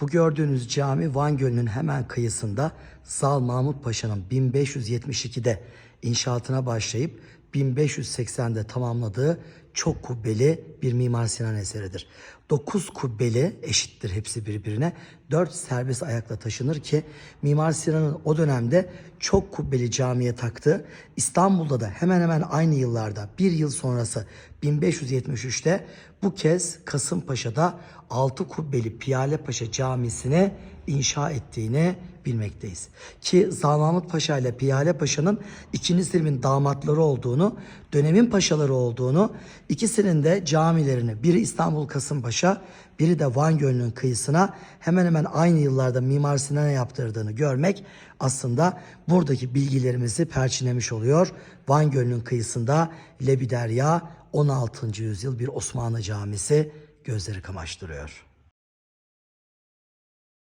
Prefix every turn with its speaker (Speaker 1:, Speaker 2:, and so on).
Speaker 1: Bu gördüğünüz cami Van Gölü'nün hemen kıyısında Zal Mahmut Paşa'nın 1572'de inşaatına başlayıp 1580'de tamamladığı çok kubbeli bir Mimar Sinan eseridir. 9 kubbeli eşittir hepsi birbirine. 4 serbest ayakla taşınır ki Mimar Sinan'ın o dönemde çok kubbeli camiye taktığı İstanbul'da da hemen hemen aynı yıllarda bir yıl sonrası 1573'te bu kez Kasımpaşa'da 6 kubbeli Piyale Paşa Camisi'ni inşa ettiğini bilmekteyiz. Ki Zalmamut Paşa ile Piyale Paşa'nın ikinci Selim'in damatları olduğunu, dönemin paşaları olduğunu, ikisinin de camilerini biri İstanbul Kasımpaşa, biri de Van Gölü'nün kıyısına hemen hemen aynı yıllarda Mimar Sinan'a yaptırdığını görmek aslında buradaki bilgilerimizi perçinlemiş oluyor. Van Gölü'nün kıyısında Lebiderya 16. yüzyıl bir Osmanlı camisi gözleri kamaştırıyor.